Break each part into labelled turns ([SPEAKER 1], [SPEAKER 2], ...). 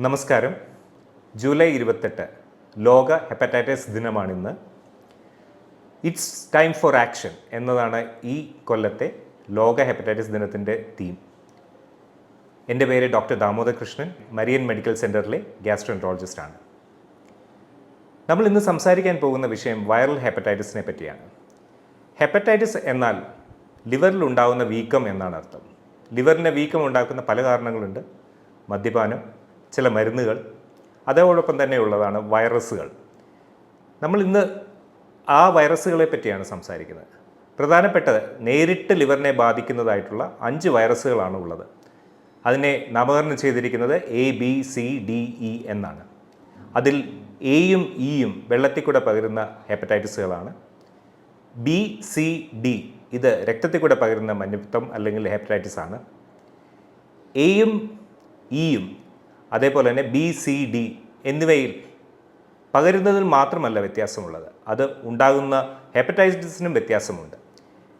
[SPEAKER 1] നമസ്കാരം. ജൂലൈ ഇരുപത്തെട്ട് ലോക ഹെപ്പറ്റൈറ്റിസ് ദിനമാണിന്ന്. ഇറ്റ്സ് ടൈം ഫോർ ആക്ഷൻ എന്നതാണ് ഈ കൊല്ലത്തെ ലോക ഹെപ്പറ്റൈറ്റിസ് ദിനത്തിന്റെ തീം എന്റെ പേര് ഡോക്ടർ ദാമോദരകൃഷ്ണൻ മരിയൻ മെഡിക്കൽ സെന്ററിലെ ഗ്യാസ്ട്രോൻട്രോളജിസ്റ്റാണ്. നമ്മൾ ഇന്ന് സംസാരിക്കാൻ പോകുന്ന വിഷയം വൈറൽ ഹെപ്പറ്റൈറ്റിസിനെ പറ്റിയാണ്. ഹെപ്പറ്റൈറ്റിസ് എന്നാൽ ലിവറിൽ ഉണ്ടാകുന്ന വീക്കം എന്നാണ് അർത്ഥം. ലിവറിന്റെ വീക്കം ഉണ്ടാക്കുന്ന പല കാരണങ്ങളുണ്ട്. മദ്യപാനം ചില മരുന്നുകൾ അതോടൊപ്പം തന്നെ ഉള്ളതാണ് വൈറസുകൾ. നമ്മൾ ഇന്ന് ആ വൈറസുകളെ പറ്റിയാണ് സംസാരിക്കുന്നത്. പ്രധാനപ്പെട്ടത് നേരിട്ട് ലിവറിനെ ബാധിക്കുന്നതായിട്ടുള്ള അഞ്ച് വൈറസുകളാണ് ഉള്ളത്. അതിനെ നാമകരണം ചെയ്തിരിക്കുന്നത് A B C D E എന്നാണ്. അതിൽ എയും ഇയും വെള്ളത്തിൽ കൂടെ പകരുന്ന ഹെപ്പറ്റൈറ്റിസുകളാണ്. ബി സി ഡി ഇത് രക്തത്തിൽ കൂടെ പകരുന്ന മഞ്ഞപ്പിത്തം അല്ലെങ്കിൽ ഹെപ്പറ്റൈറ്റിസ് ആണ് എയും ഇയും അതേപോലെ തന്നെ ബി സി ഡി എന്നിവയിൽ പകരുന്നതിൽ മാത്രമല്ല വ്യത്യാസമുള്ളത്. അത് ഉണ്ടാകുന്ന ഹെപ്പറ്റൈറ്റിസിനും വ്യത്യാസമുണ്ട്.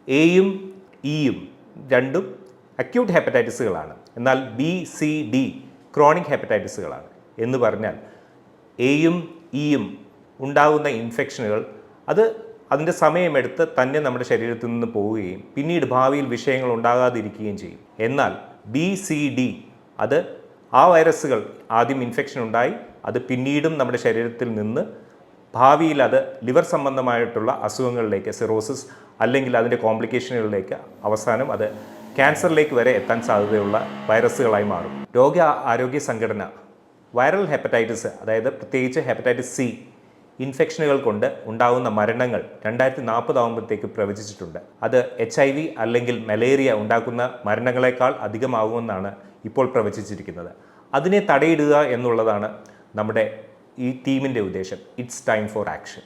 [SPEAKER 1] എയും ഇയും രണ്ടും അക്യൂട്ട് ഹെപ്പറ്റൈറ്റിസുകളാണ് എന്നാൽ ബി സി ഡി ക്രോണിക് ഹെപ്പറ്റൈറ്റിസുകളാണ് എന്ന് പറഞ്ഞാൽ എയും ഇയും ഉണ്ടാകുന്ന ഇൻഫെക്ഷനുകൾ അത് അതിന്റെ സമയമെടുത്ത് തന്നെ നമ്മുടെ ശരീരത്തിൽ നിന്ന് പോവുകയും പിന്നീട് ഭാവിയിൽ വിഷയങ്ങൾ ഉണ്ടാകാതിരിക്കുകയും ചെയ്യും. എന്നാൽ ബി സി ഡി അത് ആ വൈറസുകൾ ആദ്യം ഇൻഫെക്ഷൻ ഉണ്ടായി. അത് പിന്നീടും നമ്മുടെ ശരീരത്തിൽ നിന്ന് ഭാവിയിൽ അത് ലിവർ സംബന്ധമായിട്ടുള്ള അസുഖങ്ങളിലേക്ക് സിറോസിസ് അല്ലെങ്കിൽ അതിന്റെ കോംപ്ലിക്കേഷനുകളിലേക്ക് അവസാനം അത് ക്യാൻസറിലേക്ക് വരെ എത്താൻ സാധ്യതയുള്ള വൈറസുകളായി മാറും. രോഗ ആരോഗ്യ സംഘടന വൈറൽ ഹെപ്പറ്റൈറ്റിസ് അതായത് പ്രത്യേകിച്ച് ഹെപ്പറ്റൈറ്റിസ് സി ഇൻഫെക്ഷനുകൾ കൊണ്ട് ഉണ്ടാകുന്ന മരണങ്ങൾ രണ്ടായിരത്തി നാൽപ്പതാകുമ്പോഴത്തേക്ക് പ്രവചിച്ചിട്ടുണ്ട്. അത് എച്ച് ഐ വി അല്ലെങ്കിൽ മലേറിയ ഉണ്ടാക്കുന്ന മരണങ്ങളെക്കാൾ അധികമാകുമെന്നാണ് ഇപ്പോൾ പ്രവചിച്ചിരിക്കുന്നത്. അതിനെ തടയിടുക എന്നുള്ളതാണ് നമ്മുടെ ഈ ടീമിന്റെ ഉദ്ദേശം. ഇറ്റ്സ് ടൈം ഫോർ ആക്ഷൻ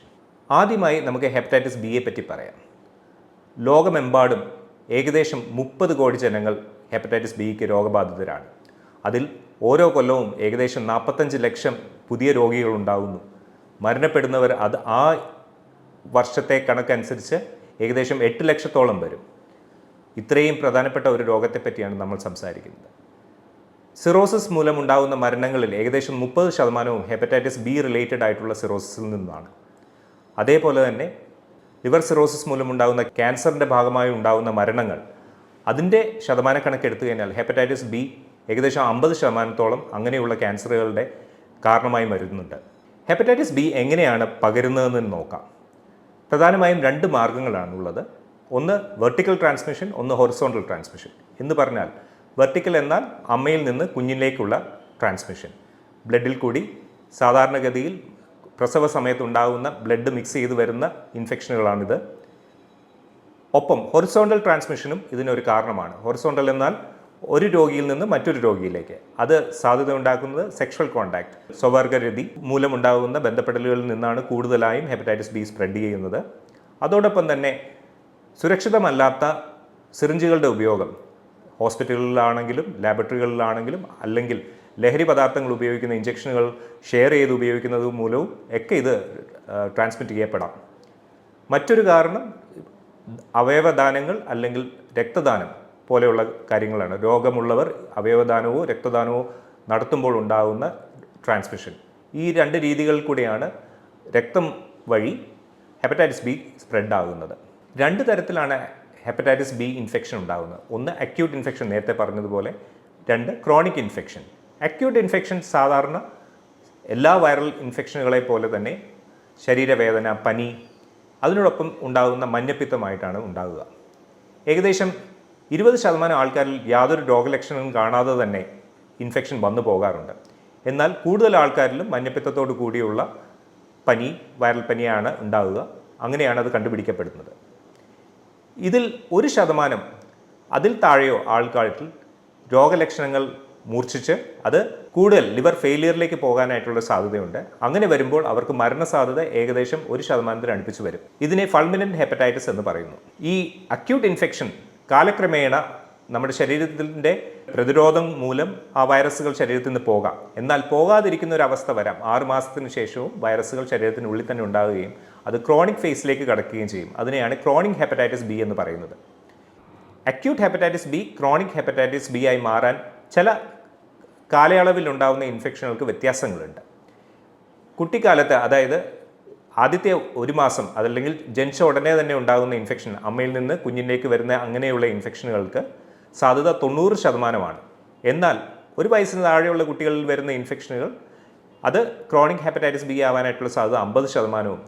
[SPEAKER 1] ആദ്യമായി നമുക്ക് ഹെപ്പറ്റൈറ്റിസ് ബിയെ പറ്റി പറയാം. ലോകമെമ്പാടും ഏകദേശം മുപ്പത് കോടി ജനങ്ങൾ ഹെപ്പറ്റൈറ്റിസ് ബിക്ക് രോഗബാധിതരാണ്. അതിൽ ഓരോ കൊല്ലവും ഏകദേശം നാൽപ്പത്തഞ്ച് ലക്ഷം പുതിയ രോഗികൾ ഉണ്ടാകുന്നു മരണപ്പെടുന്നവർ അത് ആ വർഷത്തെ കണക്കനുസരിച്ച് ഏകദേശം എട്ട് ലക്ഷത്തോളം വരും. ഇത്രയും പ്രധാനപ്പെട്ട ഒരു രോഗത്തെപ്പറ്റിയാണ് നമ്മൾ സംസാരിക്കുന്നത്. സിറോസിസ് മൂലമുണ്ടാകുന്ന മരണങ്ങളിൽ ഏകദേശം മുപ്പത് ശതമാനവും ഹെപ്പറ്റൈറ്റിസ് ബി റിലേറ്റഡ് ആയിട്ടുള്ള സിറോസിസിൽ നിന്നാണ് അതേപോലെ തന്നെ ലിവർ സിറോസിസ് മൂലമുണ്ടാകുന്ന ക്യാൻസറിന്റെ ഭാഗമായി ഉണ്ടാകുന്ന മരണങ്ങൾ അതിന്റെ ശതമാനക്കണക്ക് എടുത്തു കഴിഞ്ഞാൽ ഹെപ്പറ്റൈറ്റിസ് ബി ഏകദേശം അമ്പത് ശതമാനത്തോളം അങ്ങനെയുള്ള ക്യാൻസറുകളുടെ കാരണമായി വരുന്നുണ്ട്. ഹെപ്പറ്റൈറ്റിസ് ബി എങ്ങനെയാണ് പകരുന്നതെന്ന് നോക്കാം. പ്രധാനമായും രണ്ട് മാർഗങ്ങളാണുള്ളത്. ഒന്ന് വെർട്ടിക്കൽ ട്രാൻസ്മിഷൻ ഒന്ന് ഹൊറിസോണ്ടൽ ട്രാൻസ്മിഷൻ. എന്ന് പറഞ്ഞാൽ വെർട്ടിക്കൽ എന്നാൽ അമ്മയിൽ നിന്ന് കുഞ്ഞിലേക്കുള്ള ട്രാൻസ്മിഷൻ. ബ്ലഡിൽ കൂടി സാധാരണഗതിയിൽ പ്രസവ സമയത്ത് ഉണ്ടാകുന്ന ബ്ലഡ് മിക്സ് ചെയ്ത് വരുന്ന ഇൻഫെക്ഷനുകളാണിത്. ഒപ്പം ഹൊറിസോണ്ടൽ ട്രാൻസ്മിഷനും ഇതിനൊരു കാരണമാണ്. ഹൊറിസോണ്ടൽ എന്നാൽ ഒരു രോഗിയിൽ നിന്ന് മറ്റൊരു രോഗിയിലേക്ക്. അത് സാധ്യത ഉണ്ടാക്കുന്നത് സെക്ഷൽ കോണ്ടാക്ട് സ്വവർഗരതി മൂലമുണ്ടാകുന്ന ബന്ധപ്പെടലുകളിൽ നിന്നാണ് കൂടുതലായും ഹെപ്പറ്റൈറ്റിസ് ബി സ്പ്രെഡ് ചെയ്യുന്നത്. അതോടൊപ്പം തന്നെ സുരക്ഷിതമല്ലാത്ത സിറിഞ്ചുകളുടെ ഉപയോഗം ഹോസ്പിറ്റലുകളിലാണെങ്കിലും ലാബറട്ടറികളിലാണെങ്കിലും അല്ലെങ്കിൽ ലഹരി പദാർത്ഥങ്ങൾ ഉപയോഗിക്കുന്ന ഇഞ്ചക്ഷനുകൾ ഷെയർ ചെയ്ത് ഉപയോഗിക്കുന്നത് മൂലവും ഒക്കെ ഇത് ട്രാൻസ്മിറ്റ് ചെയ്യപ്പെടാം. മറ്റൊരു കാരണം അവയവദാനങ്ങൾ അല്ലെങ്കിൽ രക്തദാനം പോലെയുള്ള കാര്യങ്ങളാണ്. രോഗമുള്ളവർ അവയവദാനവോ രക്തദാനവോ നടത്തുമ്പോൾ ഉണ്ടാകുന്ന ട്രാൻസ്മിഷൻ. ഈ രണ്ട് രീതികളിൽ കൂടിയാണ് രക്തം വഴി ഹെപ്പറ്റൈറ്റിസ് ബി സ്പ്രെഡ് ആകുന്നത് രണ്ട് തരത്തിലാണ് ഹെപ്പറ്റൈറ്റിസ് ബി ഇൻഫെക്ഷൻ ഉണ്ടാകുന്നത് ഒന്ന് അക്യൂട്ട് ഇൻഫെക്ഷൻ നേരത്തെ പറഞ്ഞതുപോലെ രണ്ട് ക്രോണിക് ഇൻഫെക്ഷൻ അക്യൂട്ട് ഇൻഫെക്ഷൻ സാധാരണ എല്ലാ വൈറൽ ഇൻഫെക്ഷനുകളെ പോലെ തന്നെ ശരീരവേദന പനി അതിനോടൊപ്പം ഉണ്ടാകുന്ന മഞ്ഞപ്പിത്തമായിട്ടാണ് ഉണ്ടാകുക ഏകദേശം ഇരുപത് ശതമാനം ആൾക്കാരിൽ യാതൊരു രോഗലക്ഷണവും കാണാതെ തന്നെ ഇൻഫെക്ഷൻ വന്നു പോകാറുണ്ട്. എന്നാൽ കൂടുതൽ ആൾക്കാരിലും മഞ്ഞപ്പിത്തത്തോടു കൂടിയുള്ള പനി വൈറൽ പനിയാണ് ഉണ്ടാകുക അങ്ങനെയാണ് അത് കണ്ടുപിടിക്കപ്പെടുന്നത്. ഇതിൽ ഒരു ശതമാനം അതിൽ താഴെയോ ആൾക്കാരിൽ രോഗലക്ഷണങ്ങൾ മൂർച്ഛിച്ച് അത് കൂടുതൽ ലിവർ ഫെയിലിയറിലേക്ക് പോകാനായിട്ടുള്ള സാധ്യതയുണ്ട്. അങ്ങനെ വരുമ്പോൾ അവർക്ക് മരണസാധ്യത ഏകദേശം ഒരു ശതമാനത്തിന് അടുപ്പിച്ച് വരും. ഇതിനെ ഫൾമിനന്റ് ഹെപ്പറ്റൈറ്റിസ് എന്ന് പറയുന്നു. ഈ അക്യൂട്ട് ഇൻഫെക്ഷൻ കാലക്രമേണ നമ്മുടെ ശരീരത്തിന്റെ പ്രതിരോധം മൂലം ആ വൈറസുകൾ ശരീരത്തിൽ നിന്ന് പോകാം. എന്നാൽ പോകാതിരിക്കുന്ന ഒരു അവസ്ഥ വരാം. ആറു മാസത്തിന് ശേഷവും വൈറസുകൾ ശരീരത്തിനുള്ളിൽ തന്നെ ഉണ്ടാകുകയും അത് ക്രോണിക് ഫേസിലേക്ക് കടക്കുകയും ചെയ്യും. അതിനെയാണ് ക്രോണിക് ഹെപ്പറ്റൈറ്റിസ് ബി എന്ന് പറയുന്നത്. Acute hepatitis B chronic hepatitis B ആയി മാറാൻ ചില കാലയളവിൽ ഉണ്ടാകുന്ന ഇൻഫെക്ഷനുകൾക്ക് വ്യത്യാസങ്ങളുണ്ട്. കുട്ടിക്കാലത്ത് അതായത് ആദ്യത്തെ ഒരു മാസം അതല്ലെങ്കിൽ ജനിച്ച ഉടനെ തന്നെ ഉണ്ടാകുന്ന ഇൻഫെക്ഷൻ അമ്മയിൽ നിന്ന് കുഞ്ഞിലേക്ക് വരുന്ന അങ്ങനെയുള്ള ഇൻഫെക്ഷനുകൾക്ക് സാധ്യത തൊണ്ണൂറ് ശതമാനമാണ്. എന്നാൽ ഒരു വയസ്സിന് താഴെയുള്ള കുട്ടികളിൽ വരുന്ന ഇൻഫെക്ഷനുകൾ അത് ക്രോണിക് ഹെപ്പറ്റൈറ്റിസ് ബി ആവാനായിട്ടുള്ള സാധ്യത അമ്പത് ശതമാനവും.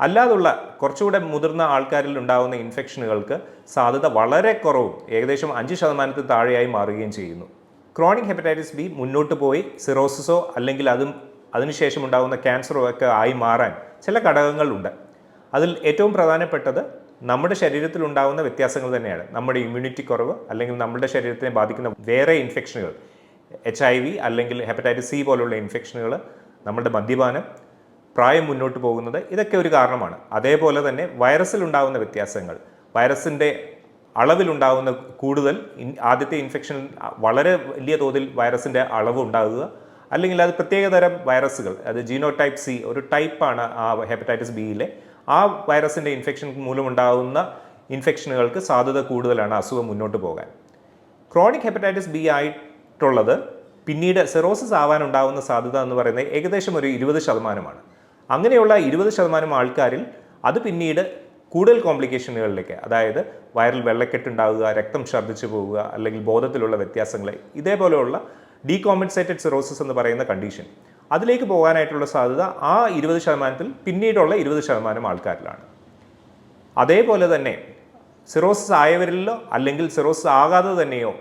[SPEAKER 1] അല്ലാതുള്ള കുറച്ചുകൂടെ മുതിർന്ന ആൾക്കാരിൽ ഉണ്ടാകുന്ന ഇൻഫെക്ഷനുകൾക്ക് സാധ്യത വളരെ കുറവും ഏകദേശം അഞ്ച് ശതമാനത്തിൽ താഴെയായി മാറുകയും ചെയ്യുന്നു. ക്രോണിക് ഹെപ്പറ്റൈറ്റിസ് ബി മുന്നോട്ട് പോയി സിറോസിസോ അല്ലെങ്കിൽ അതും അതിനുശേഷം ഉണ്ടാകുന്ന ക്യാൻസറോ ഒക്കെ ആയി മാറാൻ ചില ഘടകങ്ങളുണ്ട്. അതിൽ ഏറ്റവും പ്രധാനപ്പെട്ടത് നമ്മുടെ ശരീരത്തിൽ ഉണ്ടാകുന്ന വ്യത്യാസങ്ങൾ തന്നെയാണ്. നമ്മുടെ ഇമ്മ്യൂണിറ്റി കുറവ് അല്ലെങ്കിൽ നമ്മുടെ ശരീരത്തിനെ ബാധിക്കുന്ന വേറെ ഇൻഫെക്ഷനുകൾ എച്ച് ഐ വി അല്ലെങ്കിൽ ഹെപ്പറ്റൈറ്റിസ് സി പോലുള്ള ഇൻഫെക്ഷനുകൾ നമ്മുടെ മദ്യപാനം പ്രായം മുന്നോട്ട് പോകുന്നത് ഇതൊക്കെ ഒരു കാരണമാണ്. അതേപോലെ തന്നെ വൈറസിൽ ഉണ്ടാകുന്ന വ്യത്യാസങ്ങൾ വൈറസിന്റെ അളവിലുണ്ടാകുന്ന കൂടുതൽ ആദ്യത്തെ ഇൻഫെക്ഷൻ വളരെ വലിയ തോതിൽ വൈറസിന്റെ അളവ് ഉണ്ടാകുക അല്ലെങ്കിൽ അത് പ്രത്യേകതരം വൈറസുകൾ അത് ജീനോ ടൈപ്പ് സി ഒരു ടൈപ്പാണ് ആ ഹെപ്പറ്റൈറ്റിസ് ബിയിലെ ആ വൈറസിന്റെ ഇൻഫെക്ഷൻ മൂലമുണ്ടാകുന്ന ഇൻഫെക്ഷനുകൾക്ക് സാധ്യത കൂടുതലാണ് അസുഖം മുന്നോട്ട് പോകാൻ. ക്രോണിക് ഹെപ്പറ്റൈറ്റിസ് ബി ആയിട്ടുള്ളത് പിന്നീട് സെറോസിസ് ആവാനുണ്ടാകുന്ന സാധ്യത എന്ന് പറയുന്നത് ഏകദേശം ഒരു ഇരുപത് ശതമാനമാണ്. അങ്ങനെയുള്ള ഇരുപത് ശതമാനം ആൾക്കാരിൽ അത് പിന്നീട് കൂടുതൽ കോംപ്ലിക്കേഷനുകളിലേക്ക് അതായത് വയറിൽ വെള്ളക്കെട്ടുണ്ടാവുക രക്തം ഛർദ്ദിച്ചു പോവുക അല്ലെങ്കിൽ ബോധത്തിലുള്ള വ്യത്യാസങ്ങൾ ഇതേപോലെയുള്ള ഡീകോമ്പൻസേറ്റഡ് സിറോസിസ് എന്ന് പറയുന്ന കണ്ടീഷൻ അതിലേക്ക് പോകാനായിട്ടുള്ള സാധ്യത ആ ഇരുപത് ശതമാനത്തിൽ പിന്നീടുള്ള ഇരുപത് ശതമാനം ആൾക്കാരിലാണ്. അതേപോലെ തന്നെ സിറോസിസ് ആയവരിലോ അല്ലെങ്കിൽ സിറോസിസ് ആകാതെ തന്നെയോ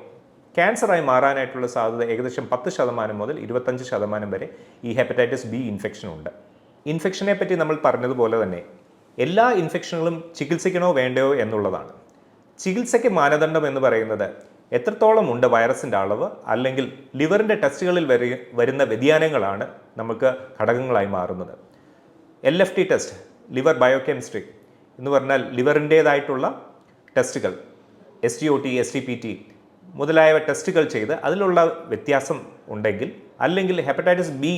[SPEAKER 1] ക്യാൻസറായി മാറാനായിട്ടുള്ള സാധ്യത ഏകദേശം പത്ത് ശതമാനം മുതൽ ഇരുപത്തഞ്ച് ശതമാനം വരെ ഈ ഹെപ്പറ്റൈറ്റിസ് ബി ഇൻഫെക്ഷൻ ഉണ്ട്. ഇൻഫെക്ഷനെ പറ്റി നമ്മൾ പറഞ്ഞതുപോലെ തന്നെ എല്ലാ ഇൻഫെക്ഷനുകളും ചികിത്സിക്കണോ വേണ്ടയോ എന്നുള്ളതാണ്. ചികിത്സയ്ക്ക് മാനദണ്ഡം എന്ന് പറയുന്നത് എത്രത്തോളം ഉണ്ട് വൈറസിന്റെ അളവ് അല്ലെങ്കിൽ ലിവറിന്റെ ടെസ്റ്റുകളിൽ വരി വരുന്ന വ്യതിയാനങ്ങളാണ് നമുക്ക് ഘടകങ്ങളായി മാറുന്നത്. L F T test liver biochemistry എന്ന് പറഞ്ഞാൽ ലിവറിന്റേതായിട്ടുള്ള ടെസ്റ്റുകൾ S T O T S T P T മുതലായവ ടെസ്റ്റുകൾ ചെയ്ത് അതിലുള്ള വ്യത്യാസം ഉണ്ടെങ്കിൽ അല്ലെങ്കിൽ ഹെപ്പറ്റൈറ്റിസ് ബി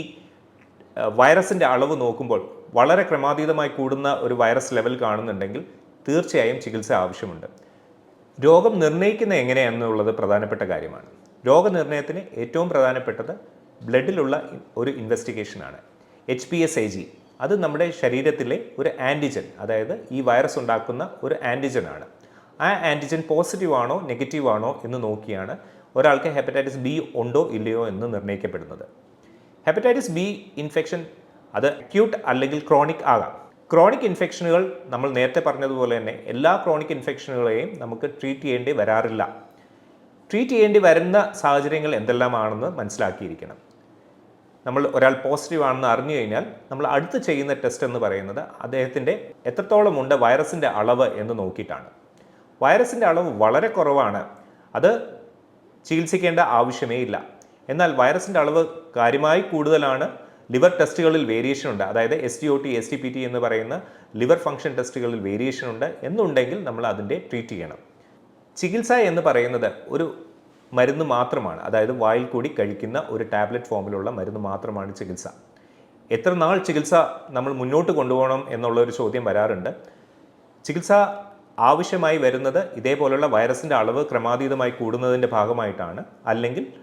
[SPEAKER 1] വൈറസിന്റെ അളവ് നോക്കുമ്പോൾ വളരെ ക്രമാതീതമായി കൂടുന്ന ഒരു വൈറസ് ലെവൽ കാണുന്നുണ്ടെങ്കിൽ തീർച്ചയായും ചികിത്സ ആവശ്യമുണ്ട്. രോഗം നിർണയിക്കുന്ന എങ്ങനെയാണെന്നുള്ളത് പ്രധാനപ്പെട്ട കാര്യമാണ്. രോഗനിർണയത്തിന് ഏറ്റവും പ്രധാനപ്പെട്ടത് ബ്ലഡിലുള്ള ഒരു ഇൻവെസ്റ്റിഗേഷനാണ്. H P S A G. അത് നമ്മുടെ ശരീരത്തിലെ ഒരു ആന്റിജൻ അതായത് ഈ വൈറസ് ഉണ്ടാക്കുന്ന ഒരു ആന്റിജൻ ആണ് ആ ആന്റിജൻ പോസിറ്റീവ് ആണോ നെഗറ്റീവ് ആണോ എന്ന് നോക്കിയാണ് ഒരാൾക്ക് ഹെപ്പറ്റൈറ്റിസ് ബി ഉണ്ടോ ഇല്ലയോ എന്ന് നിർണയിക്കപ്പെടുന്നത്. ഹെപ്പറ്റൈറ്റിസ് ബി ഇൻഫെക്ഷൻ അത് അക്യൂട്ട് അല്ലെങ്കിൽ ക്രോണിക് ആകാം. ക്രോണിക് ഇൻഫെക്ഷനുകൾ നമ്മൾ നേരത്തെ പറഞ്ഞതുപോലെ തന്നെ എല്ലാ ക്രോണിക് ഇൻഫെക്ഷനുകളെയും നമുക്ക് ട്രീറ്റ് ചെയ്യേണ്ടി വരാറില്ല. ട്രീറ്റ് ചെയ്യേണ്ടി വരുന്ന സാഹചര്യങ്ങൾ എന്തെല്ലാമാണെന്ന് മനസ്സിലാക്കിയിരിക്കണം. നമ്മൾ ഒരാൾ പോസിറ്റീവ് ആണെന്ന് അറിഞ്ഞു കഴിഞ്ഞാൽ നമ്മൾ അടുത്ത് ചെയ്യുന്ന ടെസ്റ്റ് എന്ന് പറയുന്നത് അദ്ദേഹത്തിന്റെ എത്രത്തോളം ഉണ്ട് വൈറസിന്റെ അളവ് എന്ന് നോക്കിയിട്ടാണ്. വൈറസിന്റെ അളവ് വളരെ കുറവാണ്. അത് ചികിത്സിക്കേണ്ട ആവശ്യമേ ഇല്ല. എന്നാൽ വൈറസിന്റെ അളവ് കാര്യമായി കൂടുതലാണ്. ലിവർ ടെസ്റ്റുകളിൽ വേരിയേഷൻ ഉണ്ട്. അതായത് S T O T S T P T എന്ന് പറയുന്ന ലിവർ ഫംഗ്ഷൻ ടെസ്റ്റുകളിൽ വേരിയേഷൻ ഉണ്ട് എന്നുണ്ടെങ്കിൽ നമ്മൾ അതിന്റെ ട്രീറ്റ് ചെയ്യണം. ചികിത്സ എന്ന് പറയുന്നത് ഒരു മരുന്ന് മാത്രമാണ്. അതായത് വായിൽ കൂടി കഴിക്കുന്ന ഒരു ടാബ്ലറ്റ് ഫോമിലുള്ള മരുന്ന് മാത്രമാണ് ചികിത്സ. എത്ര നാൾ ചികിത്സ നമ്മൾ മുന്നോട്ട് കൊണ്ടുപോകണം എന്നുള്ള ഒരു ചോദ്യം വരാറുണ്ട്. ചികിത്സ ആവശ്യമായി വരുന്നത് ഇതേപോലുള്ള വൈറസിന്റെ അളവ് ക്രമാതീതമായി കൂടുന്നതിന്റെ ഭാഗമായിട്ടാണ്. അല്ലെങ്കിൽ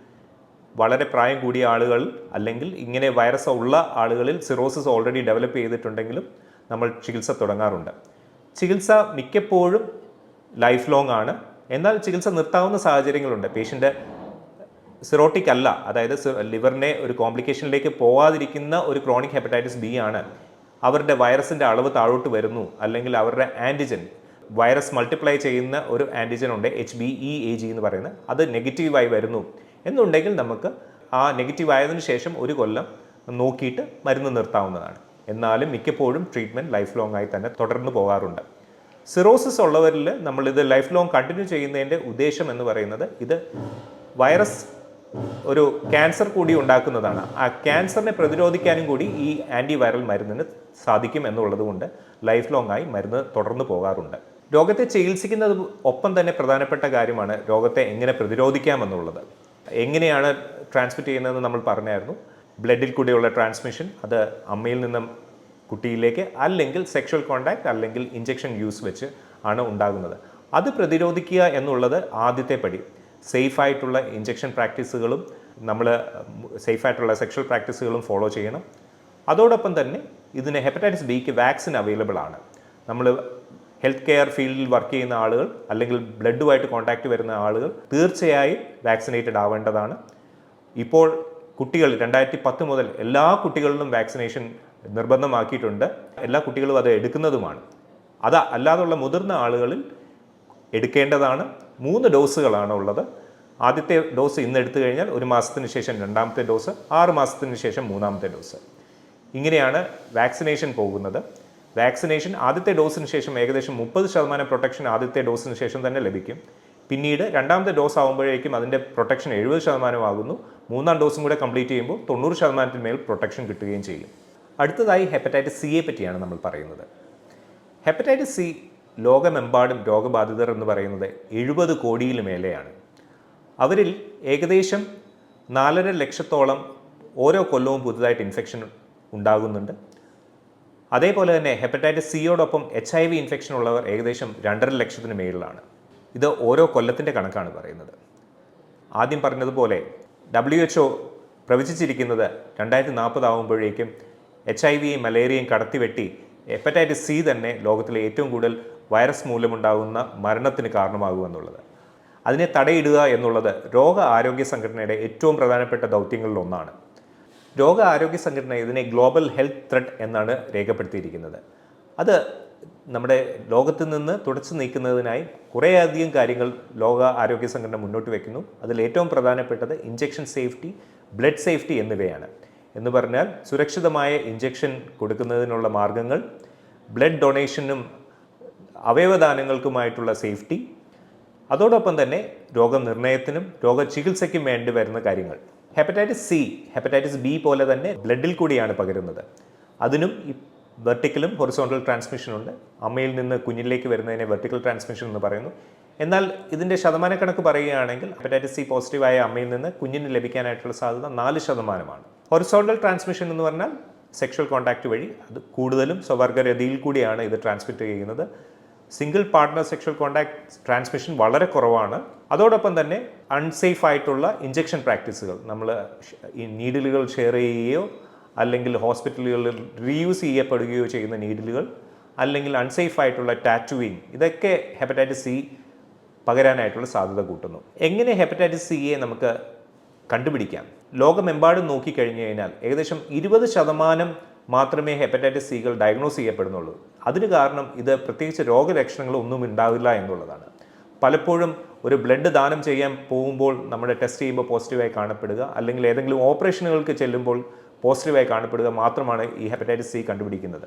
[SPEAKER 1] വളരെ പ്രായം കൂടിയ ആളുകൾ അല്ലെങ്കിൽ ഇങ്ങനെ വൈറസ് ഉള്ള ആളുകളിൽ സിറോസിസ് ഓൾറെഡി ഡെവലപ്പ് ചെയ്തിട്ടുണ്ടെങ്കിലും നമ്മൾ ചികിത്സ തുടങ്ങാറുണ്ട്. ചികിത്സ മിക്കപ്പോഴും ലൈഫ് ലോങ് ആണ്. എന്നാൽ ചികിത്സ നിർത്താവുന്ന സാഹചര്യങ്ങളുണ്ട്. പേഷ്യന്റ് സിറോട്ടിക് അല്ല. അതായത് ലിവറിനെ ഒരു കോംപ്ലിക്കേഷനിലേക്ക് പോവാതിരിക്കുന്ന ഒരു ക്രോണിക് ഹെപ്പറ്റൈറ്റിസ് ബി ആണ്. അവരുടെ വൈറസിന്റെ അളവ് താഴോട്ട് വരുന്നു. അല്ലെങ്കിൽ അവരുടെ ആന്റിജൻ വൈറസ് മൾട്ടിപ്ലൈ ചെയ്യുന്ന ഒരു ആന്റിജൻ ഉണ്ട് H B E A G എന്ന് പറയുന്നത്. അത് നെഗറ്റീവായി വരുന്നു. എന്നുണ്ടെങ്കിൽ നമുക്ക് ആ നെഗറ്റീവ് ആയതിനു ശേഷം ഒരു കൊല്ലം നോക്കിയിട്ട് മരുന്ന് നിർത്താവുന്നതാണ്. എന്നാലും മിക്കപ്പോഴും ട്രീറ്റ്മെന്റ് ലൈഫ് ലോങ് ആയി തന്നെ തുടർന്ന് പോകാറുണ്ട്. സിറോസിസ് ഉള്ളവരിൽ നമ്മളിത് ലൈഫ് ലോങ് കണ്ടിന്യൂ ചെയ്യുന്നതിന്റെ ഉദ്ദേശം എന്ന് പറയുന്നത് ഇത് വൈറസ് ഒരു ക്യാൻസർ കൂടി ഉണ്ടാക്കുന്നതാണ്. ആ ക്യാൻസറിനെ പ്രതിരോധിക്കാനും കൂടി ഈ ആന്റി വൈറൽ മരുന്നിന് സാധിക്കും എന്നുള്ളത് കൊണ്ട് ലൈഫ് ലോങ് ആയി മരുന്ന് തുടർന്ന് പോകാറുണ്ട്. രോഗത്തെ ചികിത്സിക്കുന്നത് ഒപ്പം തന്നെ പ്രധാനപ്പെട്ട കാര്യമാണ് രോഗത്തെ എങ്ങനെ പ്രതിരോധിക്കാമെന്നുള്ളത് എങ്ങനെയാണ് ട്രാൻസ്മിറ്റ് ചെയ്യുന്നതെന്ന് നമ്മൾ പറഞ്ഞായിരുന്നു. ബ്ലഡിൽ കൂടിയുള്ള ട്രാൻസ്മിഷൻ അത് അമ്മയിൽ നിന്നും കുട്ടിയിലേക്ക് അല്ലെങ്കിൽ സെക്ഷൽ കോണ്ടാക്ട് അല്ലെങ്കിൽ ഇഞ്ചെക്ഷൻ യൂസ് വെച്ച് ആണ് ഉണ്ടാകുന്നത്. അത് പ്രതിരോധിക്കുക എന്നുള്ളത് ആദ്യത്തെ പടി. സേഫായിട്ടുള്ള ഇഞ്ചെക്ഷൻ പ്രാക്ടീസുകളും നമ്മൾ സേഫായിട്ടുള്ള സെക്ഷൽ പ്രാക്ടീസുകളും ഫോളോ ചെയ്യണം. അതോടൊപ്പം തന്നെ ഇതിന് ഹെപ്പറ്റൈറ്റിസ് ബിക്ക് വാക്സിൻ അവൈലബിൾ ആണ്. നമ്മൾ ഹെൽത്ത് കെയർ ഫീൽഡിൽ വർക്ക് ചെയ്യുന്ന ആളുകൾ അല്ലെങ്കിൽ ബ്ലഡുമായിട്ട് കോൺടാക്റ്റ് വരുന്ന ആളുകൾ തീർച്ചയായും വാക്സിനേറ്റഡ് ആവേണ്ടതാണ്. ഇപ്പോൾ കുട്ടികൾ രണ്ടായിരത്തി പത്ത് മുതൽ എല്ലാ കുട്ടികളിലും വാക്സിനേഷൻ നിർബന്ധമാക്കിയിട്ടുണ്ട്. എല്ലാ കുട്ടികളും അത് എടുക്കുന്നതുമാണ്. അത് അല്ലാതുള്ള മുതിർന്ന ആളുകളിൽ എടുക്കേണ്ടതാണ്. മൂന്ന് ഡോസുകളാണ് ഉള്ളത്. ആദ്യത്തെ ഡോസ് ഇന്ന് എടുത്തു കഴിഞ്ഞാൽ ഒരു മാസത്തിന് ശേഷം രണ്ടാമത്തെ ഡോസ് ആറ് മാസത്തിന് ശേഷം മൂന്നാമത്തെ ഡോസ് ഇങ്ങനെയാണ് വാക്സിനേഷൻ പോകുന്നത്. വാക്സിനേഷൻ ആദ്യത്തെ ഡോസിന് ശേഷം ഏകദേശം മുപ്പത് ശതമാനം പ്രൊട്ടക്ഷൻ ആദ്യത്തെ ഡോസിന് ശേഷം തന്നെ ലഭിക്കും. പിന്നീട് രണ്ടാമത്തെ ഡോസ് ആകുമ്പോഴേക്കും അതിന്റെ പ്രൊട്ടക്ഷൻ എഴുപത് ശതമാനമാകുന്നു മൂന്നാം ഡോസും കൂടെ കംപ്ലീറ്റ് ചെയ്യുമ്പോൾ തൊണ്ണൂറ് ശതമാനത്തിന് മേൽ പ്രൊട്ടക്ഷൻ കിട്ടുകയും ചെയ്യും. അടുത്തതായി ഹെപ്പറ്റൈറ്റിസ് സിയെ പറ്റിയാണ് നമ്മൾ പറയുന്നത്. ഹെപ്പറ്റൈറ്റിസ് സി ലോകമെമ്പാടും രോഗബാധിതർ എന്ന് പറയുന്നത് എഴുപത് കോടിയിൽ മേലെയാണ്. അവരിൽ ഏകദേശം നാലര ലക്ഷത്തോളം ഓരോ കൊല്ലവും പുതുതായിട്ട് ഇൻഫെക്ഷൻ ഉണ്ടാകുന്നുണ്ട്. അതേപോലെ തന്നെ ഹെപ്പറ്റൈറ്റിസ് സിയോടൊപ്പം എച്ച് ഐ വി ഇൻഫെക്ഷൻ ഉള്ളവർ ഏകദേശം രണ്ടര ലക്ഷത്തിന് മേളിലാണ്. ഇത് ഓരോ കൊല്ലത്തിന്റെ കണക്കാണ് പറയുന്നത്. ആദ്യം പറഞ്ഞതുപോലെ ഡബ്ല്യു എച്ച് ഒ പ്രവചിച്ചിരിക്കുന്നത് രണ്ടായിരത്തി നാൽപ്പതാവുമ്പോഴേക്കും എച്ച് ഐ വിയും മലേറിയയും കടത്തിവെട്ടി ഹെപ്പറ്റൈറ്റിസ് സി തന്നെ ലോകത്തിലെ ഏറ്റവും കൂടുതൽ വൈറസ് മൂലമുണ്ടാകുന്ന മരണത്തിന് കാരണമാകുമെന്നുള്ളത് അതിനെ തടയിടുക എന്നുള്ളത് രോഗ ആരോഗ്യ സംഘടനയുടെ ഏറ്റവും പ്രധാനപ്പെട്ട ദൗത്യങ്ങളിൽ ഒന്നാണ് രോഗ ആരോഗ്യ സംഘടന ഇതിനെ ഗ്ലോബൽ ഹെൽത്ത് ത്രെഡ് എന്നാണ് രേഖപ്പെടുത്തിയിരിക്കുന്നത്. അത് നമ്മുടെ ലോകത്ത് നിന്ന് തുടച്ചു നീക്കുന്നതിനായി കുറേയധികം കാര്യങ്ങൾ ലോക ആരോഗ്യ സംഘടന മുന്നോട്ട് വയ്ക്കുന്നു അതിൽ ഏറ്റവും പ്രധാനപ്പെട്ടത് ഇഞ്ചക്ഷൻ സേഫ്റ്റി ബ്ലഡ് സേഫ്റ്റി എന്നിവയാണ്. എന്ന് പറഞ്ഞാൽ സുരക്ഷിതമായ ഇഞ്ചക്ഷൻ കൊടുക്കുന്നതിനുള്ള മാർഗങ്ങൾ ബ്ലഡ് ഡൊണേഷനും അവയവദാനങ്ങൾക്കുമായിട്ടുള്ള സേഫ്റ്റി അതോടൊപ്പം തന്നെ രോഗനിർണയത്തിനും രോഗചികിത്സയ്ക്കും വേണ്ടി വരുന്ന കാര്യങ്ങൾ. ഹെപ്പറ്റൈറ്റിസ് സി ഹെപ്പറ്റൈറ്റിസ് ബി പോലെ തന്നെ ബ്ലഡിൽ കൂടിയാണ് പകരുന്നത്. അതിനും ഈ വെർട്ടിക്കലും ഹൊറിസോണ്ടൽ ട്രാൻസ്മിഷൻ ഉണ്ട്. അമ്മയിൽ നിന്ന് കുഞ്ഞിലേക്ക് വരുന്നതിനെ വെർട്ടിക്കൽ ട്രാൻസ്മിഷൻ എന്ന് പറയുന്നു. എന്നാൽ ഇതിന്റെ ശതമാനക്കണക്ക് പറയുകയാണെങ്കിൽ ഹെപ്പറ്റൈറ്റിസ് സി പോസിറ്റീവായ അമ്മയിൽ നിന്ന് കുഞ്ഞിന് ലഭിക്കാനായിട്ടുള്ള സാധ്യത നാല് ശതമാനമാണ്. ഹൊറിസോണ്ടൽ ട്രാൻസ്മിഷൻ എന്ന് പറഞ്ഞാൽ സെക്ഷൽ കോൺടാക്റ്റ് വഴി അത് കൂടുതലും സ്വവർഗരതിയിൽ കൂടിയാണ് ഇത് ട്രാൻസ്മിറ്റ് ചെയ്യുന്നത്. Single partner sexual contact transmission വളരെ കുറവാണ്. അതോടൊപ്പം തന്നെ അൺസേഫ് ആയിട്ടുള്ള ഇഞ്ചക്ഷൻ പ്രാക്ടീസുകൾ നമ്മൾ ഈ നീഡിലുകൾ ഷെയർ ചെയ്യുകയോ അല്ലെങ്കിൽ ഹോസ്പിറ്റലുകളിൽ റീയൂസ് ചെയ്യപ്പെടുകയോ ചെയ്യുന്ന നീഡിലുകൾ അല്ലെങ്കിൽ അൺസേഫ് ആയിട്ടുള്ള ടാറ്റുവിങ് ഇതൊക്കെ ഹെപ്പറ്റൈറ്റിസ് സി പകരാനായിട്ടുള്ള സാധ്യത കൂട്ടുന്നു. എങ്ങനെ ഹെപ്പറ്റൈറ്റിസ് സിയെ നമുക്ക് കണ്ടുപിടിക്കാം? ലോകമെമ്പാടും നോക്കിക്കഴിഞ്ഞു കഴിഞ്ഞാൽ ഏകദേശം ഇരുപത് ശതമാനം മാത്രമേ ഹെപ്പറ്റൈറ്റിസ് സികൾ ഡയഗ്നോസ് ചെയ്യപ്പെടുന്നുള്ളൂ. അതിന് കാരണം ഇത് പ്രത്യേകിച്ച് രോഗലക്ഷണങ്ങളൊന്നും ഉണ്ടാവില്ല എന്നുള്ളതാണ്. പലപ്പോഴും ഒരു ബ്ലഡ് ദാനം ചെയ്യാൻ പോകുമ്പോൾ നമ്മുടെ ടെസ്റ്റ് ചെയ്യുമ്പോൾ പോസിറ്റീവായി കാണപ്പെടുക അല്ലെങ്കിൽ ഏതെങ്കിലും ഓപ്പറേഷനുകൾക്ക് ചെല്ലുമ്പോൾ പോസിറ്റീവായി കാണപ്പെടുക മാത്രമാണ് ഈ ഹെപ്പറ്റൈറ്റിസ് സി കണ്ടുപിടിക്കുന്നത്.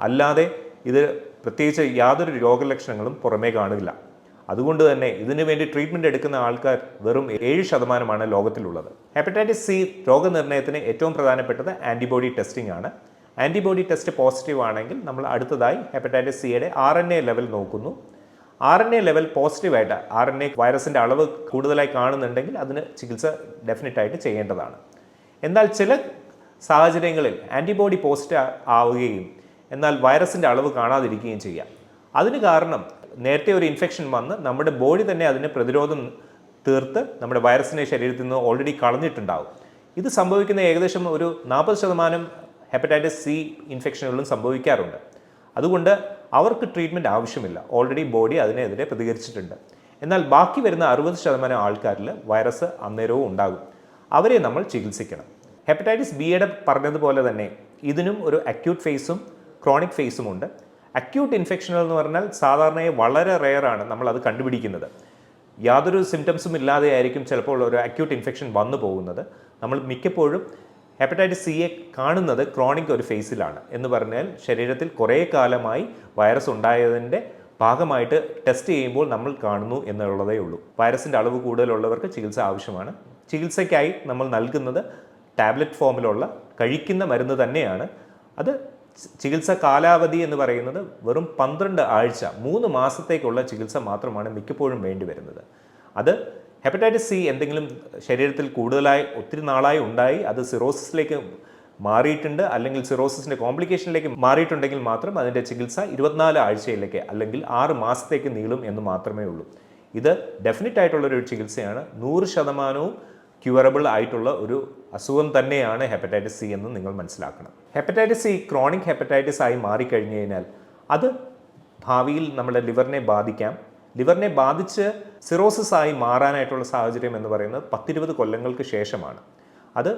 [SPEAKER 1] അല്ലാതെ ഇത് പ്രത്യേകിച്ച് യാതൊരു രോഗലക്ഷണങ്ങളും പുറമേ കാണില്ല അതുകൊണ്ട് തന്നെ ഇതിനു വേണ്ടി ട്രീറ്റ്മെന്റ് എടുക്കുന്ന ആൾക്കാർ വെറും ഏഴ് ശതമാനമാണ് ലോകത്തിലുള്ളത്. ഹെപ്പറ്റൈറ്റിസ് സി രോഗനിർണയത്തിന് ഏറ്റവും പ്രധാനപ്പെട്ടത് ആന്റിബോഡി ടെസ്റ്റിംഗ് ആണ്. ആന്റിബോഡി ടെസ്റ്റ് പോസിറ്റീവ് ആണെങ്കിൽ നമ്മൾ അടുത്തതായി ഹെപ്പറ്റൈറ്റിസ് സിയുടെ ആർ എൻ എ ലെവൽ നോക്കുന്നു. ആർ എൻ എ ലെവൽ പോസിറ്റീവായിട്ട് ആർ എൻ എ വൈറസിന്റെ അളവ് കൂടുതലായി കാണുന്നുണ്ടെങ്കിൽ അതിന് ചികിത്സ ഡെഫിനറ്റായിട്ട് ചെയ്യേണ്ടതാണ്. എന്നാൽ ചില സാഹചര്യങ്ങളിൽ ആന്റിബോഡി പോസിറ്റീവ് ആവുകയും എന്നാൽ വൈറസിന്റെ അളവ് കാണാതിരിക്കുകയും ചെയ്യാം. അതിന് കാരണം നേരത്തെ ഒരു ഇൻഫെക്ഷൻ വന്ന് നമ്മുടെ ബോഡി തന്നെ അതിന് പ്രതിരോധം തീർത്ത് നമ്മുടെ വൈറസിനെ ശരീരത്തിൽ നിന്ന് ഓൾറെഡി കളഞ്ഞിട്ടുണ്ടാവും. ഇത് സംഭവിക്കുന്ന ഏകദേശം ഒരു നാൽപ്പത് ശതമാനം ഹെപ്പറ്റൈറ്റിസ് സി ഇൻഫെക്ഷനുകളും സംഭവിക്കാറുണ്ട്. അതുകൊണ്ട് അവർക്ക് ട്രീറ്റ്മെന്റ് ആവശ്യമില്ല. ഓൾറെഡി ബോഡി അതിനെതിരെ പ്രതികരിച്ചിട്ടുണ്ട്. എന്നാൽ ബാക്കി വരുന്ന അറുപത് ശതമാനം ആൾക്കാരിൽ വൈറസ് അന്നേരവും ഉണ്ടാകും. അവരെ നമ്മൾ ചികിത്സിക്കണം. ഹെപ്പറ്റൈറ്റിസ് ബിയുടെ പറഞ്ഞതുപോലെ തന്നെ ഇതിനും ഒരു അക്യൂട്ട് ഫേസും ക്രോണിക് ഫേസും ഉണ്ട്. അക്യൂട്ട് ഇൻഫെക്ഷനുകൾ എന്ന് പറഞ്ഞാൽ സാധാരണയായി വളരെ റെയറാണ് നമ്മളത് കണ്ടുപിടിക്കുന്നത്. യാതൊരു സിംറ്റംസും ഇല്ലാതെ ആയിരിക്കും ചിലപ്പോൾ ഒരു അക്യൂട്ട് ഇൻഫെക്ഷൻ വന്നു പോകുന്നത്. നമ്മൾ മിക്കപ്പോഴും ഹെപ്പറ്റൈറ്റിസ് സിയെ കാണുന്നത് ക്രോണിക് ഒരു ഫേസിലാണ് എന്ന് പറഞ്ഞാൽ ശരീരത്തിൽ കുറേ കാലമായി വൈറസ് ഉണ്ടായതിന്റെ ഭാഗമായിട്ട് ടെസ്റ്റ് ചെയ്യുമ്പോൾ നമ്മൾ കാണുന്നു എന്നുള്ളതേ ഉള്ളൂ. വൈറസിന്റെ അളവ് കൂടുതലുള്ളവർക്ക് ചികിത്സ ആവശ്യമാണ്. ചികിത്സയ്ക്കായി നമ്മൾ നൽകുന്നത് ടാബ്ലറ്റ് ഫോമിലുള്ള കഴിക്കുന്ന മരുന്ന് തന്നെയാണ്. അത് ചികിത്സ കാലാവധി എന്ന് പറയുന്നത് വെറും പന്ത്രണ്ട് ആഴ്ച മൂന്ന് മാസത്തേക്കുള്ള ചികിത്സ മാത്രമാണ് മിക്കപ്പോഴും വേണ്ടി വരുന്നത്. അത് ഹെപ്പറ്റൈറ്റിസ് സി എന്തെങ്കിലും ശരീരത്തിൽ കൂടുതലായി ഒത്തിരി നാളായി ഉണ്ടായി അത് സിറോസിസിലേക്ക് മാറിയിട്ടുണ്ട് അല്ലെങ്കിൽ സിറോസിസിന്റെ കോംപ്ലിക്കേഷനിലേക്ക് മാറിയിട്ടുണ്ടെങ്കിൽ മാത്രം അതിന്റെ ചികിത്സ ഇരുപത്തിനാല് ആഴ്ചയിലേക്ക് അല്ലെങ്കിൽ ആറ് മാസത്തേക്ക് നീളും എന്ന് മാത്രമേ ഉള്ളൂ. ഇത് ഡെഫിനറ്റ് ആയിട്ടുള്ളൊരു ചികിത്സയാണ്. നൂറ് ശതമാനവും ക്യൂറബിൾ ആയിട്ടുള്ള ഒരു അസുഖം തന്നെയാണ് ഹെപ്പറ്റൈറ്റിസ് സി എന്ന് നിങ്ങൾ മനസ്സിലാക്കണം. ഹെപ്പറ്റൈറ്റിസ് സി ക്രോണിക് ഹെപ്പറ്റൈറ്റിസ് ആയി മാറിക്കഴിഞ്ഞു കഴിഞ്ഞാൽ അത് ഭാവിയിൽ നമ്മുടെ ലിവറിനെ ബാധിക്കാം. ലിവറിനെ ബാധിച്ച് സിറോസിസ് ആയി മാറാനായിട്ടുള്ള സാഹചര്യം എന്ന് പറയുന്നത് പത്തിരുപത് കൊല്ലങ്ങൾക്ക് ശേഷമാണ്. അത്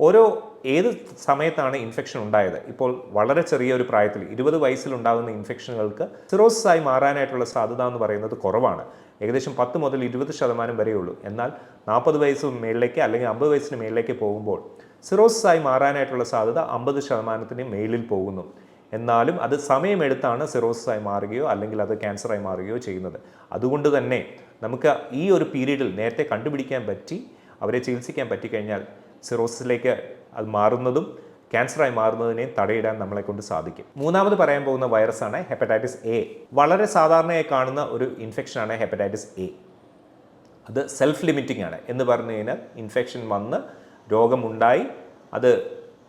[SPEAKER 1] ഓരോ ഏത് സമയത്താണ് ഇൻഫെക്ഷൻ ഉണ്ടായത്? ഇപ്പോൾ വളരെ ചെറിയ ഒരു പ്രായത്തിൽ ഇരുപത് വയസ്സിലുണ്ടാകുന്ന ഇൻഫെക്ഷനുകൾക്ക് സിറോസിസ് ആയി മാറാനായിട്ടുള്ള സാധ്യത എന്ന് പറയുന്നത് കുറവാണ്. ഏകദേശം പത്ത് മുതൽ ഇരുപത് ശതമാനം വരെയുള്ളൂ. എന്നാൽ നാൽപ്പത് വയസ്സ് മേളിലേക്ക് അല്ലെങ്കിൽ അമ്പത് വയസ്സിന് മേളിലേക്ക് പോകുമ്പോൾ സിറോസിസ് ആയി മാറാനായിട്ടുള്ള സാധ്യത അമ്പത് ശതമാനത്തിന് മേളിൽ പോകുന്നു. എന്നാലും അത് സമയമെടുത്താണ് സിറോസിസ് ആയി മാറുകയോ അല്ലെങ്കിൽ അത് ക്യാൻസറായി മാറുകയോ ചെയ്യുന്നത്. അതുകൊണ്ട് തന്നെ നമുക്ക് ഈ ഒരു പീരീഡിൽ നേരത്തെ കണ്ടുപിടിക്കാൻ പറ്റി അവരെ ചികിത്സിക്കാൻ പറ്റിക്കഴിഞ്ഞാൽ സിറോസിസിലേക്ക് അത് മാറുന്നതും ക്യാൻസറായി മാറുന്നതിനെയും തടയിടാൻ നമ്മളെ കൊണ്ട് സാധിക്കും. മൂന്നാമത് പറയാൻ പോകുന്ന വൈറസാണ് ഹെപ്പറ്റൈറ്റിസ് എ വളരെ സാധാരണയായി കാണുന്ന ഒരു ഇൻഫെക്ഷനാണ് ഹെപ്പറ്റൈറ്റിസ് എ അത് സെൽഫ് ലിമിറ്റിംഗ് ആണ്. എന്ന് പറഞ്ഞു കഴിഞ്ഞാൽ ഇൻഫെക്ഷൻ വന്ന് രോഗമുണ്ടായി അത്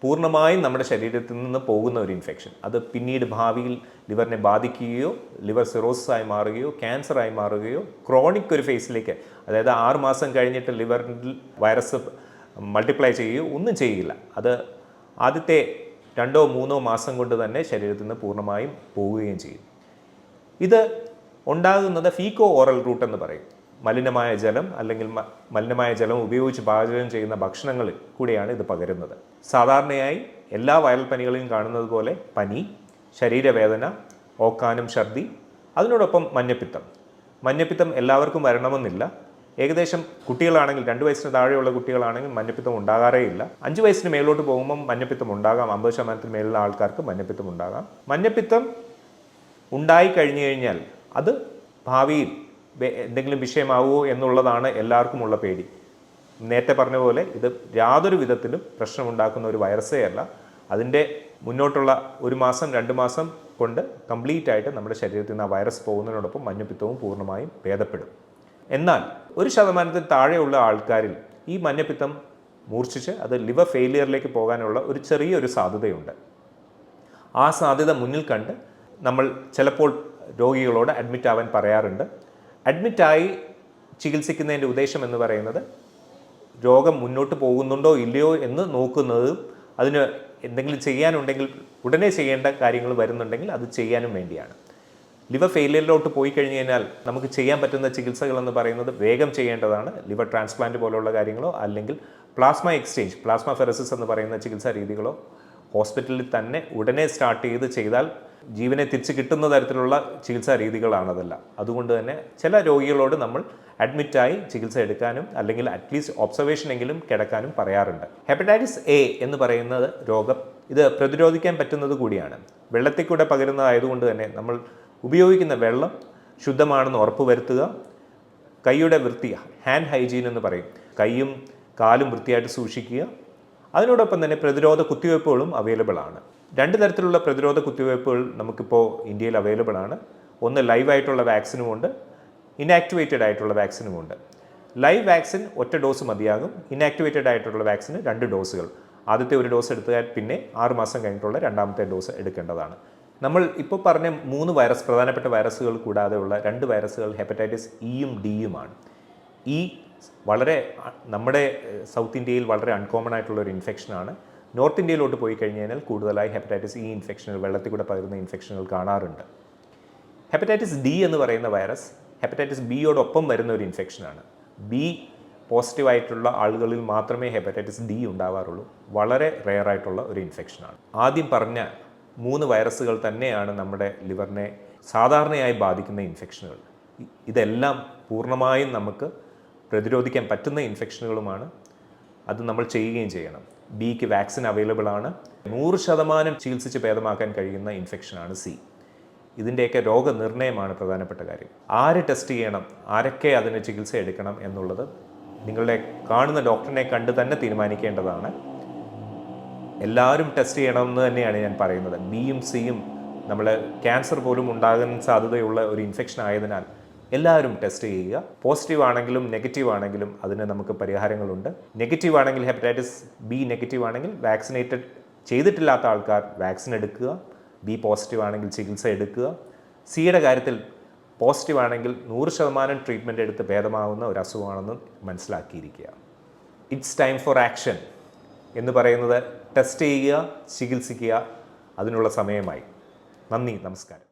[SPEAKER 1] പൂർണമായും നമ്മുടെ ശരീരത്തിൽ നിന്ന് പോകുന്ന ഒരു ഇൻഫെക്ഷൻ അത് പിന്നീട് ഭാവിയിൽ ലിവറിനെ ബാധിക്കുകയോ ലിവർ സിറോസിസ് ആയി മാറുകയോ ക്യാൻസറായി മാറുകയോ ക്രോണിക് ഒരു ഫേസിലേക്ക് അതായത് ആറ് മാസം കഴിഞ്ഞിട്ട് ലിവറിൽ വൈറസ് മൾട്ടിപ്ലൈ ചെയ്യുകയോ ഒന്നും ചെയ്യില്ല. അത് ആദ്യത്തെ രണ്ടോ മൂന്നോ മാസം കൊണ്ട് തന്നെ ശരീരത്തിൽ നിന്ന് പൂർണമായും പോവുകയും ചെയ്യും. ഇത് ഉണ്ടാകുന്നത് ഫീക്കോ ഓറൽ റൂട്ട് എന്ന് പറയും. മലിനമായ ജലം അല്ലെങ്കിൽ മലിനമായ ജലം ഉപയോഗിച്ച് പാചകം ചെയ്യുന്ന ഭക്ഷണങ്ങളിൽ കൂടിയാണ് ഇത് പകരുന്നത്. സാധാരണയായി എല്ലാ വയൽ പനികളെയും കാണുന്നത് പോലെ പനി ശരീരവേദന ഓക്കാനും ഛർദി അതിനോടൊപ്പം മഞ്ഞപ്പിത്തം. മഞ്ഞപ്പിത്തം എല്ലാവർക്കും വരണമെന്നില്ല. ഏകദേശം കുട്ടികളാണെങ്കിൽ രണ്ട് വയസ്സിന് താഴെയുള്ള കുട്ടികളാണെങ്കിൽ മഞ്ഞപ്പിത്തം ഉണ്ടാകാറേ ഇല്ല അഞ്ച് വയസ്സിന് മേലോട്ട് പോകുമ്പോൾ മഞ്ഞപ്പിത്തം ഉണ്ടാകാം. അമ്പത് ശതമാനത്തിന് മേലുള്ള ആൾക്കാർക്ക് മഞ്ഞപ്പിത്തം ഉണ്ടാകാം. മഞ്ഞപ്പിത്തം ഉണ്ടായി കഴിഞ്ഞു കഴിഞ്ഞാൽ അത് ഭാവിയിൽ എന്തെങ്കിലും വിഷയമാവുമോ എന്നുള്ളതാണ് എല്ലാവർക്കുമുള്ള പേടി. നേരത്തെ പറഞ്ഞ പോലെ ഇത് യാതൊരു വിധത്തിലും പ്രശ്നമുണ്ടാക്കുന്ന ഒരു വൈറസേ അല്ല. അതിന്റെ മുന്നോട്ടുള്ള ഒരു മാസം രണ്ട് മാസം കൊണ്ട് കംപ്ലീറ്റ് ആയിട്ട് നമ്മുടെ ശരീരത്തിൽ നിന്ന് ആ വൈറസ് പോകുന്നതിനോടൊപ്പം മഞ്ഞപ്പിത്തവും പൂർണമായും ഭേദപ്പെടും. എന്നാൽ ഒരു ശതമാനത്തിൽ താഴെയുള്ള ആൾക്കാരിൽ ഈ മഞ്ഞപ്പിത്തം മൂർച്ഛിച്ച് അത് ലിവർ ഫെയിലിയറിലേക്ക് പോകാനുള്ള ഒരു ചെറിയൊരു സാധ്യതയുണ്ട്. ആ സാധ്യത മുന്നിൽ കണ്ട് നമ്മൾ ചിലപ്പോൾ രോഗികളോട് അഡ്മിറ്റ് ആവാൻ പറയാറുണ്ട്. അഡ്മിറ്റായി ചികിത്സിക്കുന്നതിന്റെ ഉദ്ദേശം എന്ന് പറയുന്നത് രോഗം മുന്നോട്ട് പോകുന്നുണ്ടോ ഇല്ലയോ എന്ന് നോക്കുന്നതും അതിന് എന്തെങ്കിലും ചെയ്യാനുണ്ടെങ്കിൽ ഉടനെ ചെയ്യേണ്ട കാര്യങ്ങൾ വരുന്നുണ്ടെങ്കിൽ അത് ചെയ്യാനും വേണ്ടിയാണ്. ലിവർ ഫെയിലിയറിലോട്ട് പോയി കഴിഞ്ഞ് കഴിഞ്ഞാൽ നമുക്ക് ചെയ്യാൻ പറ്റുന്ന ചികിത്സകൾ എന്ന് പറയുന്നത് വേഗം ചെയ്യേണ്ടതാണ്. ലിവർ ട്രാൻസ്പ്ലാന്റ് പോലുള്ള കാര്യങ്ങളോ അല്ലെങ്കിൽ പ്ലാസ്മ എക്സ്ചേഞ്ച് പ്ലാസ്മ ഫെറസിസ് എന്ന് പറയുന്ന ചികിത്സാ രീതികളോ ഹോസ്പിറ്റലിൽ തന്നെ ഉടനെ സ്റ്റാർട്ട് ചെയ്ത് ചെയ്താൽ ജീവനെ തിരിച്ചു കിട്ടുന്ന തരത്തിലുള്ള ചികിത്സാ രീതികളാണതല്ല. അതുകൊണ്ട് തന്നെ ചില രോഗികളോട് നമ്മൾ അഡ്മിറ്റായി ചികിത്സ എടുക്കാനും അല്ലെങ്കിൽ അറ്റ്ലീസ്റ്റ് ഒബ്സർവേഷൻ എങ്കിലും കിടക്കാനും പറയാറുണ്ട്. ഹെപ്പറ്റൈറ്റിസ് എ എന്ന് പറയുന്നത് രോഗം ഇത് പ്രതിരോധിക്കാൻ പറ്റുന്നത് കൂടിയാണ്. വെള്ളത്തിൽ കൂടെ പകരുന്നതായതുകൊണ്ട് തന്നെ നമ്മൾ ഉപയോഗിക്കുന്ന വെള്ളം ശുദ്ധമാണെന്ന് ഉറപ്പുവരുത്തുക കൈയുടെ വൃത്തി ഹാൻഡ് ഹൈജീൻ എന്ന് പറയും. കൈയും കാലും വൃത്തിയായിട്ട് സൂക്ഷിക്കുക. അതിനോടൊപ്പം തന്നെ പ്രതിരോധ കുത്തിവയ്പ്പുകളും അവൈലബിൾ ആണ്. രണ്ട് തരത്തിലുള്ള പ്രതിരോധ കുത്തിവയ്പ്പുകൾ നമുക്കിപ്പോൾ ഇന്ത്യയിൽ അവൈലബിൾ ആണ്. ഒന്ന് ലൈവ് ലൈവായിട്ടുള്ള വാക്സിനുമുണ്ട് ഇനാക്ടിവേറ്റഡ് ആയിട്ടുള്ള വാക്സിനുമുണ്ട് ലൈവ് വാക്സിൻ ഒറ്റ ഡോസ് മതിയാകും. ഇനാക്ടിവേറ്റഡ് ആയിട്ടുള്ള വാക്സിന് രണ്ട് ഡോസുകൾ ആദ്യത്തെ ഒരു ഡോസ് എടുത്താൽ പിന്നെ ആറ് മാസം കഴിഞ്ഞിട്ടുള്ള രണ്ടാമത്തെ ഡോസ് എടുക്കേണ്ടതാണ്. നമ്മൾ ഇപ്പോൾ പറഞ്ഞ മൂന്ന് വൈറസ് പ്രധാനപ്പെട്ട വൈറസുകൾ കൂടാതെ ഉള്ള രണ്ട് വൈറസുകൾ ഹെപ്പറ്റൈറ്റിസ് ഇയും ഡിയുമാണ് ഈ വളരെ നമ്മുടെ സൗത്ത് ഇന്ത്യയിൽ വളരെ അൺകോമൺ ആയിട്ടുള്ള ഒരു ഇൻഫെക്ഷനാണ് നോർത്ത് ഇന്ത്യയിലോട്ട് പോയി കഴിഞ്ഞ് കഴിഞ്ഞാൽ കൂടുതലായി ഹെപ്പറ്റൈറ്റിസ് ഇ ഇൻഫെക്ഷനുകൾ വെള്ളത്തിൽ കൂടെ പകരുന്ന ഇൻഫെക്ഷനുകൾ കാണാറുണ്ട്. ഹെപ്പറ്റൈറ്റിസ് ഡി എന്ന് പറയുന്ന വൈറസ് ഹെപ്പറ്റൈറ്റിസ് ബിയോടൊപ്പം വരുന്ന ഒരു ഇൻഫെക്ഷനാണ് ബി പോസിറ്റീവ് ആയിട്ടുള്ള ആളുകളിൽ മാത്രമേ ഹെപ്പറ്റൈറ്റിസ് ഡി ഉണ്ടാവാറുള്ളൂ. വളരെ റെയർ ആയിട്ടുള്ള ഒരു ഇൻഫെക്ഷനാണ് ആദ്യം പറഞ്ഞ മൂന്ന് വൈറസുകൾ തന്നെയാണ് നമ്മുടെ ലിവറിനെ സാധാരണയായി ബാധിക്കുന്ന ഇൻഫെക്ഷനുകൾ. ഇതെല്ലാം പൂർണമായും നമുക്ക് പ്രതിരോധിക്കാൻ പറ്റുന്ന ഇൻഫെക്ഷനുകളുമാണ്. അത് നമ്മൾ ചെയ്യുകയും ചെയ്യണം. ബിക്ക് വാക്സിൻ അവൈലബിൾ ആണ് നൂറ് ശതമാനം ചികിത്സിച്ച് ഭേദമാക്കാൻ കഴിയുന്ന ഇൻഫെക്ഷനാണ് സി. ഇതിന്റെയൊക്കെ രോഗനിർണയമാണ് പ്രധാനപ്പെട്ട കാര്യം. ആര് ടെസ്റ്റ് ചെയ്യണം? ആരൊക്കെ അതിന് ചികിത്സ എടുക്കണം എന്നുള്ളത് നിങ്ങളുടെ കാണുന്ന ഡോക്ടറിനെ കണ്ട് തന്നെ തീരുമാനിക്കേണ്ടതാണ്. എല്ലാവരും ടെസ്റ്റ് ചെയ്യണമെന്ന് തന്നെയാണ് ഞാൻ പറയുന്നത്. ബിയും സിയും നമ്മൾ ക്യാൻസർ പോലും ഉണ്ടാകാൻ സാധ്യതയുള്ള ഒരു ഇൻഫെക്ഷൻ ആയതിനാൽ എല്ലാവരും ടെസ്റ്റ് ചെയ്യുക. പോസിറ്റീവ് ആണെങ്കിലും നെഗറ്റീവ് ആണെങ്കിലും അതിന് നമുക്ക് പരിഹാരങ്ങളുണ്ട്. നെഗറ്റീവ് ആണെങ്കിൽ ഹെപ്പറ്റൈറ്റിസ് ബി നെഗറ്റീവ് ആണെങ്കിൽ വാക്സിനേറ്റഡ് ചെയ്തിട്ടില്ലാത്ത ആൾക്കാർ വാക്സിൻ എടുക്കുക. ബി പോസിറ്റീവ് ആണെങ്കിൽ ചികിത്സ എടുക്കുക. സിയുടെ കാര്യത്തിൽ പോസിറ്റീവ് ആണെങ്കിൽ നൂറ് ശതമാനം ട്രീറ്റ്മെന്റ് എടുത്ത് ഭേദമാവുന്ന ഒരു അസുഖമാണെന്ന് മനസ്സിലാക്കിയിരിക്കുക. ഇറ്റ്സ് ടൈം ഫോർ ആക്ഷൻ എന്ന് പറയുന്നത് ടെസ്റ്റ് ചെയ്യുക ചികിത്സിക്കുക. അതിനുള്ള സമയമായി. നന്ദി നമസ്കാരം.